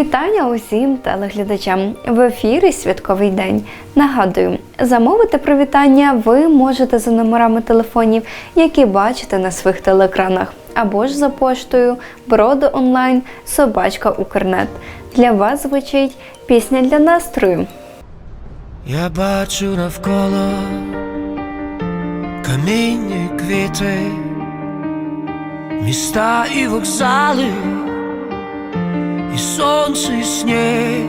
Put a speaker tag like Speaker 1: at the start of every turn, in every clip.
Speaker 1: Вітання усім телеглядачам в ефірі Святковий день. Нагадую, замовити привітання ви можете за номерами телефонів, які бачите на своїх телеекранах, або ж за поштою Броди онлайн Собачка Укрнет. Для вас звучить пісня для настрою.
Speaker 2: Я бачу навколо каміння квіти, міста і вокзали, і сонце, і сніг.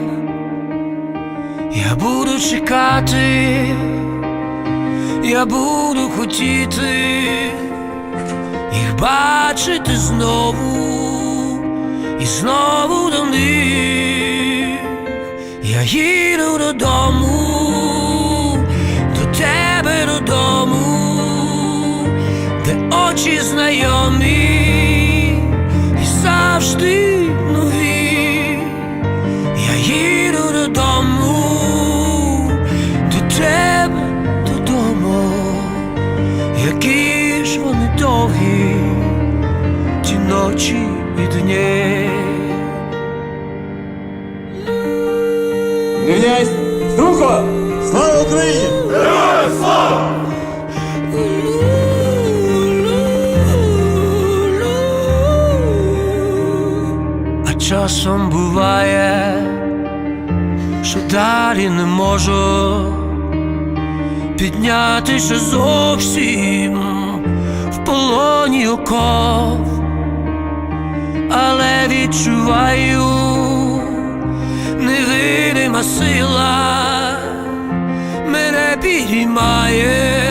Speaker 2: Я буду чекати, я буду хотіти їх бачити знову і знову до них. Я їду додому, очі знайомі і завжди ночі і дні.
Speaker 3: Рівняйсь! Струнко! Слава Україні!
Speaker 2: А часом буває, що далі не можу піднятися зовсім в полоні оков, але відчуваю невидима сила мене підіймає.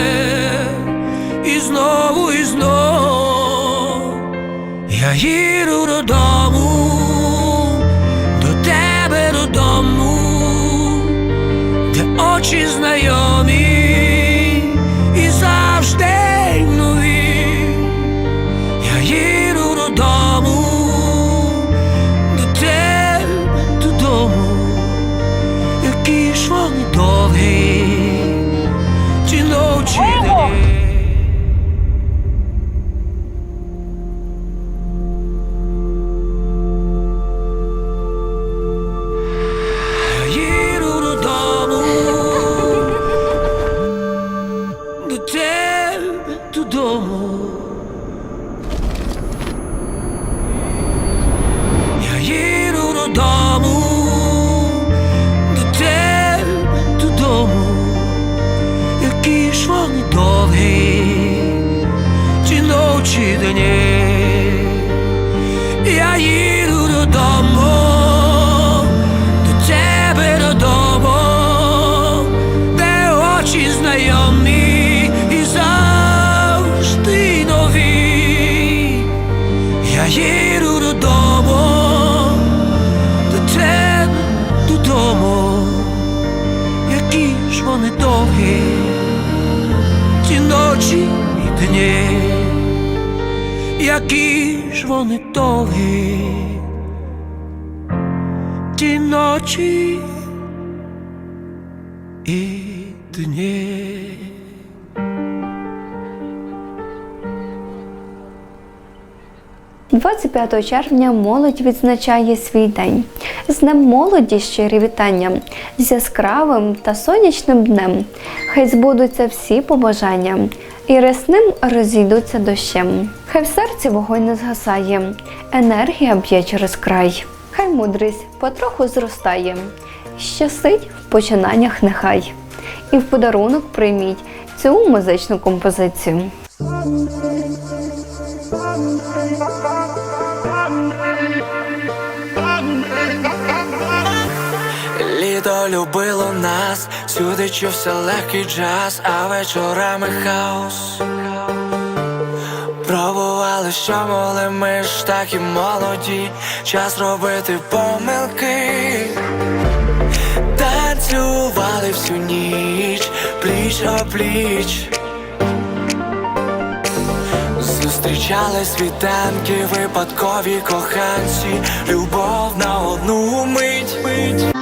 Speaker 2: І знову, і знову я їду додому, ночі і дні які ж вони довгі, ті ночі і дні.
Speaker 1: – 25 червня молодь відзначає свій день. З Днем молоді щирі вітання, з яскравим та сонячним днем. Хай збудуться всі побажання, і рясним розійдуться дощем. Хай в серці вогонь не згасає, енергія б'є через край. Хай мудрість потроху зростає, щастить в починаннях нехай. І в подарунок прийміть цю музичну композицію.
Speaker 4: Літо любило нас, сюди чувся легкий джаз, а вечорами хаос. Пробували, що могли ми ж так і молоді, час робити помилки. Танцювали всю ніч, пліч о пліч. Зустрічали світанки, випадкові коханці, любов на одну мить.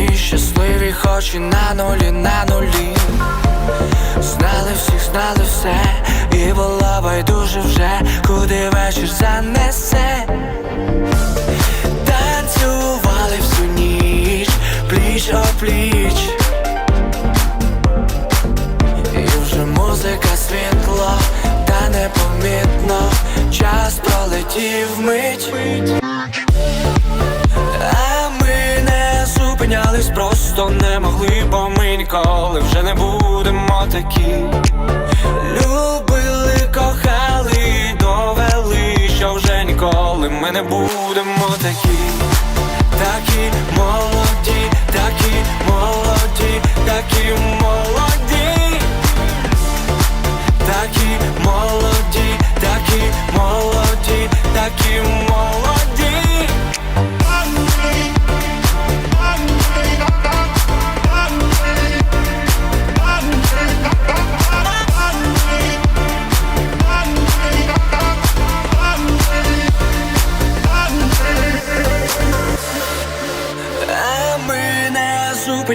Speaker 4: Вихідний, щасливі хоч і на нулі, на нулі. Знали всіх, знали все, і було байдуже вже, куди вечір занесе. Танцювали всю ніч, пліч о пліч. І вже музика світло, та непомітно, час вже не будемо такі. Любили, кохали, довели, що вже ніколи ми не будемо такі. Такі молоді,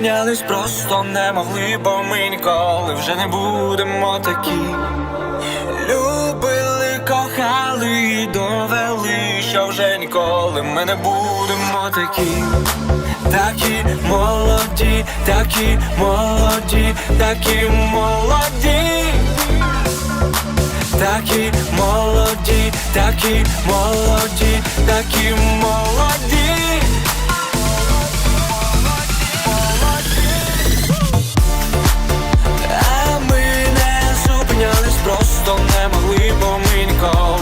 Speaker 4: зупинялись, просто не могли, бо ми ніколи вже не будемо такі. Любили, кохали і довели, що вже ніколи ми не будемо такі. Такі молоді, такі молоді, такі молоді. Такі молоді, такі молоді, такі молоді. Бо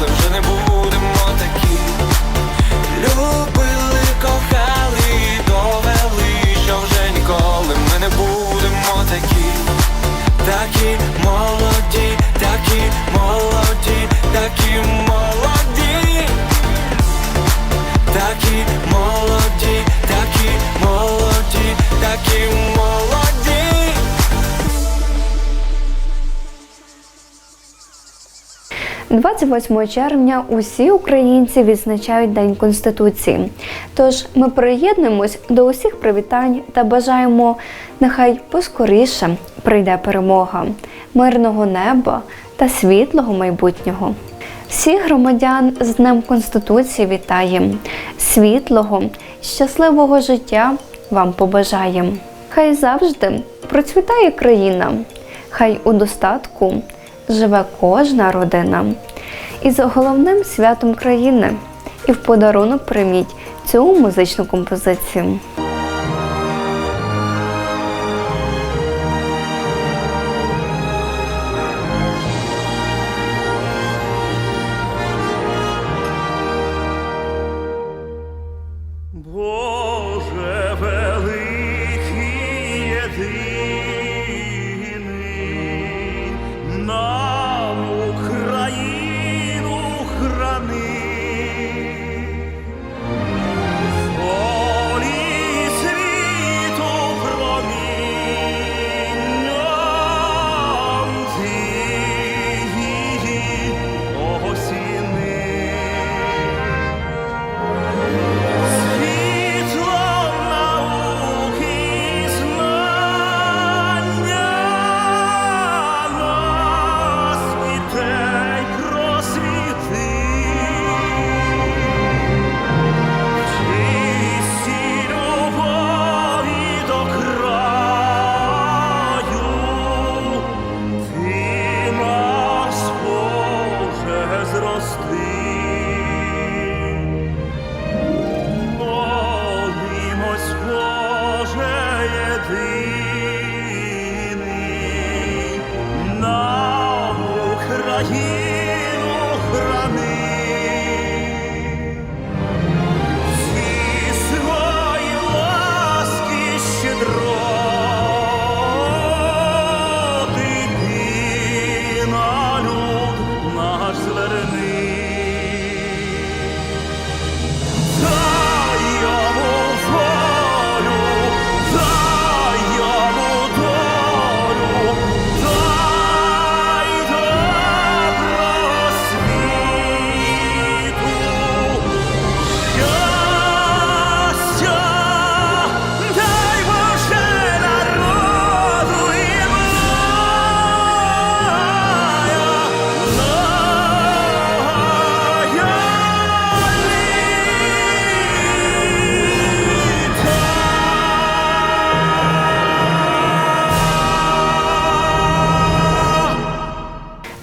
Speaker 1: 28 червня усі українці відзначають День Конституції. Тож ми приєднуємось до усіх привітань та бажаємо, нехай поскоріше прийде перемога, мирного неба та світлого майбутнього. Всіх громадян з Днем Конституції вітаємо, світлого, щасливого життя вам побажаємо. Хай завжди процвітає країна, хай у достатку живе кожна родина. І за головним святом країни і в подарунок прийміть цю музичну композицію.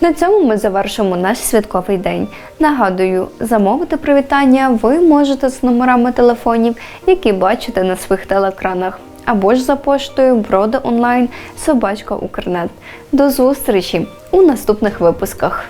Speaker 1: На цьому ми завершимо наш святковий день. Нагадую, замовити привітання ви можете з номерами телефонів, які бачите на своїх телекранах, або ж за поштою броди онлайн собачка Укрнет. До зустрічі у наступних випусках.